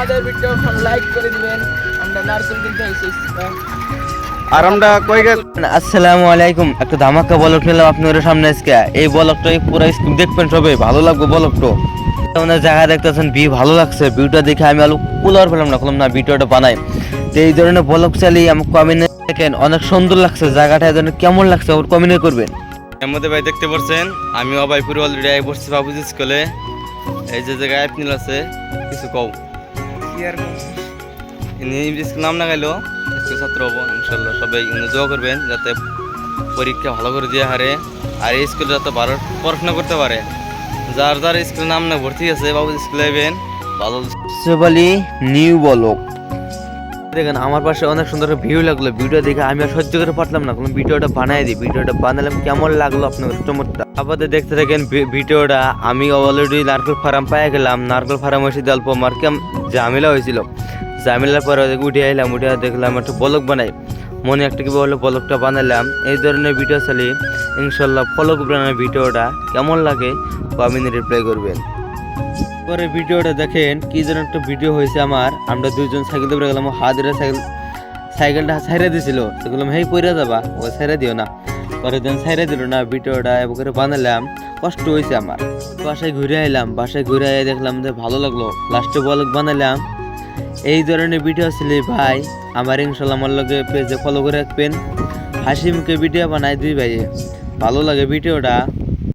আমাদের video like করে দিবেন। আমরা নারকেল কিনতে এসেছি। আর আমরা কই গে আসসালামু আলাইকুম। একটা ধামাকা বলক নিলাম আপনাদের সামনে আজকে। এই বলকটা পুরো দেখবেন সবাই ভালো লাগবে বলকটা। ওনার জায়গা দেখতেছেন ভিউ ভালো লাগছে। ভিউটা দেখে আমি আলু কুলার পেলাম না করলাম না ভিডিওটা বানাই। তো এই ধরনের বলক চালিয়ে আমি কমেন্ট দেখেন অনেক সুন্দর লাগছে। জায়গাটা এই কেমন লাগছে ওর কমেন্ট করবেন। ভাই দেখতে পাচ্ছেন আমি অবাইপুর অলরেডি আই বসছি বাবুজি স্কুলে। এই যে জায়গায় নিল আছে কিছু কও। নাম না গেলো ছাত্র হব, ইনশাল্লাহ সবাই দোয়া করবেন যাতে পরীক্ষা ভালো করে দিয়ে হারে, আর এই স্কুলে যাতে ভালো পড়াশোনা করতে পারে। যার যার স্কুলের নাম না ভর্তি আছে বাবু স্কুলে যাবেন ভালো নিউ বলক। দেখেন, আমার পাশে অনেক সুন্দর ভিউ লাগল। ভিডিও দেখে আমি আর সহ্য করে পারলাম না। কোনো ভিডিওটা বানাই দিই। ভিডিওটা বানালাম কেমন লাগল আপনার চমৎকার। আপাতত দেখতে থাকেন ভিডিওটা। আমি অলরেডি নারকেল ফার্ম পাই গেলাম। নারকেল ফার্ম এসে অল্প আমার কেম ঝামেলা হয়েছিল। ঝামেলার পরে উঠে এলাম উঠে দেখলাম একটা বলক বানাই। মনে একটা কি বলল, বলকটা বানালাম এই ধরনের ভিডিও চালি। ইনশাল্লাহ ফলো করবেন ভিডিওটা কেমন লাগে কমেন্ট রিপ্লাই করবেন। পরে ভিডিওটা দেখেন কি যেন একটা ভিডিও হয়েছে আমার। আমরা দুইজন সাইকেল ধরে গেলাম হাত ধরে সাইকেল সাইকেলটা ছাইরা দিছিল। বললাম হেই, পইরা যাবা? ও ছাইরা দিও না। পরে দিন ছাইরা দিল না, ভিডিওটা এবার করে বানালাম। কষ্ট হয়েছে আমার। বাসায় ঘুরে আইলাম, বাসায় ঘুরে আই দেখলাম যে ভালো লাগল। লাস্টে বলক বানালাম। এই ধরনের ভিডিও ছিল ভাই, আমার ইনশাল্লাহ আমার লগে পেজে ফলো করে রাখবেন। মুখে ভিডিও বানাই দুই ভাইয়ে। ভালো লাগে ভিডিওটা।